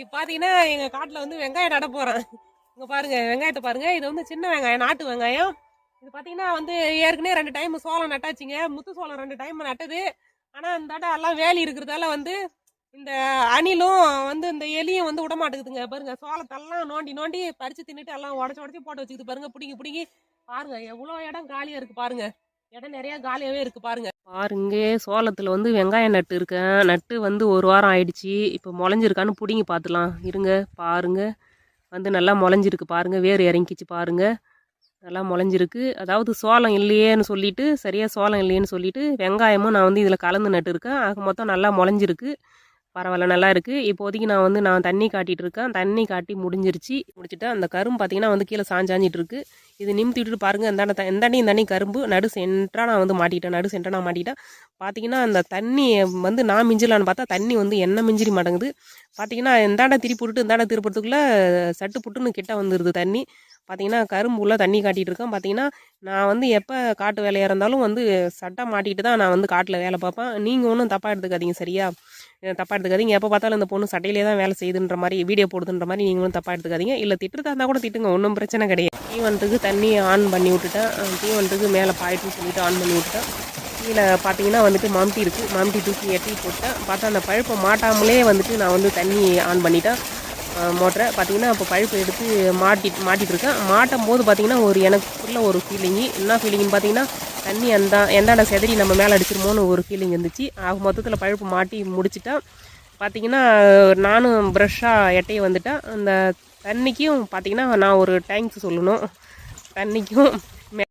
இப்போ பார்த்தீங்கன்னா எங்கள் காட்டில் வந்து வெங்காயம் நட போகிறேன் இங்கே பாருங்கள் வெங்காயத்தை பாருங்கள் இது வந்து சின்ன வெங்காயம் நாட்டு வெங்காயம். இது பார்த்தீங்கன்னா வந்து ஏற்கனவே ரெண்டு டைம் சோளம் நட்டாச்சுங்க. முத்து சோளம் ரெண்டு டைம் நட்டது. ஆனால் இந்த தடவை எல்லாம் வேலி இருக்கிறதால வந்து இந்த அணிலும் வந்து இந்த எலியும் வந்து விட மாட்டேங்குதுங்க பாருங்க சோளத்தெல்லாம் நோண்டி நோண்டி பறிச்சு தின்னுட்டு எல்லாம் உடச்சி உடச்சி போட்டு வச்சுக்குது பாருங்க. பிடிங்கி பிடிங்கி. பாருங்க எவ்வளோ இடம் காலியாக இருக்குது பாருங்க. இடம் நிறையா காலியாகவே இருக்குது பாருங்க. பாருங்க சோளத்தில் வந்து வெங்காயம் நட்டு இருக்கேன். நட்டு வந்து ஒரு வாரம் ஆயிடுச்சு. இப்போ முளைஞ்சிருக்கான்னு பிடிங்கி பார்த்துலாம் இருங்க பாருங்க. வந்து நல்லா முளைஞ்சிருக்கு பாருங்க. வேர் இறங்கிச்சு பாருங்க. நல்லா முளைஞ்சிருக்கு. அதாவது சோளம் இல்லையேன்னு சொல்லிட்டு சரியாக சோளம் இல்லையேன்னு சொல்லிட்டு வெங்காயமும் நான் வந்து இதில் கலந்து நட்டுருக்கேன். ஆக மொத்தம் நல்லா முளைஞ்சிருக்கு. பரவாயில்ல நல்லா இருக்குது இப்போதைக்கு நான் வந்து நான் தண்ணி காட்டிகிட்டு இருக்கேன். தண்ணி காட்டி முடிஞ்சிருச்சு. முடிச்சுட்டு அந்த கரும்பு பார்த்தீங்கன்னா வந்து கீழே சாஞ்சாஞ்சிட்டு இருக்கு. இது நிமித்தி விட்டுட்டு பாருங்க இந்தாண்ட த- இந்தாண்டையும் தண்ணி கரும்பு நடு சென்டராக நான் வந்து மாட்டிட்டேன் நடு சென்டராக நான் மாட்டிட்டேன் பார்த்தீங்கன்னா அந்த தண்ணி வந்து நான் மிஞ்சலான்னு பார்த்தா தண்ணி வந்து என்ன மிஞ்சிரி மாட்டேங்குது. பார்த்தீங்கன்னா இந்தாடா திருப்பி விட்டுட்டு இந்தாண்ட திருப்பறதுக்குள்ளே சட்டு புட்டுன்னு கிட்ட வந்துடுது தண்ணி. பார்த்தீங்கன்னா கரும்பு தண்ணி காட்டிகிட்டு இருக்கேன். பார்த்தீங்கன்னா நான் வந்து எப்போ காட்டு வேலையாக இருந்தாலும் வந்து சட்டை மாட்டிகிட்டு தான் நான் வந்து காட்டில் வேலை பார்ப்பேன். நீங்கள் ஒன்றும் தப்பாக எடுத்துக்காதீங்க சரியா? தப்பாக தப்பா எடுத்துக்காதீங்க. எப்போ பார்த்தாலும் இந்த பொண்ணு சட்டையிலே தான் வேலை செய்யுதுன்ற மாதிரி வீடியோ போடுதுன்ற மாதிரி நீங்களும் தப்பாக எடுத்துக்காதீங்க. இல்லை திட்டுறதா இருந்தால் கூட திட்டுங்க ஒன்றும் பிரச்சனை கிடையாது. தீவனத்துக்கு தண்ணியை ஆன் பண்ணி விட்டுட்டேன். தீவனத்துக்கு மேலே பாயிட்டுன்னு சொல்லிட்டு ஆன் பண்ணி விட்டுட்டேன். கீழே பார்த்தீங்கன்னா வந்துட்டு மாம்டி இருக்குது மாம்டி தூக்கி எட்டி போட்டேன். பார்த்தா அந்த பழுப்பை மாட்டாமலே வந்துட்டு நான் வந்து தண்ணி ஆன் பண்ணிட்டேன். மோட்டரை. பார்த்தீங்கன்னா இப்போ பழுப்பு எடுத்து மாட்டி மாட்டிட்டு இருக்கேன் மாட்டும் போது பார்த்தீங்கன்னா ஒரு எனக்குள்ள ஒரு ஃபீலிங்கு என்ன ஃபீலிங்னு பார்த்தீங்கன்னா தண்ணி அந்த எந்தாண்ட செதறி நம்ம மேலே அடிச்சிருமோன்னு ஒரு ஃபீலிங் இருந்துச்சு. ஆக மொத்தத்தில் பழுப்பு மாட்டி முடிச்சிட்டேன். பார்த்தீங்கன்னா நானும் ப்ரெஷ்ஷாக எட்டையை வந்துட்டேன். அந்த தண்ணிக்கும் பார்த்தீங்கன்னா நான் ஒரு டேங்க்ஸ் சொல்லணும். தண்ணிக்கும்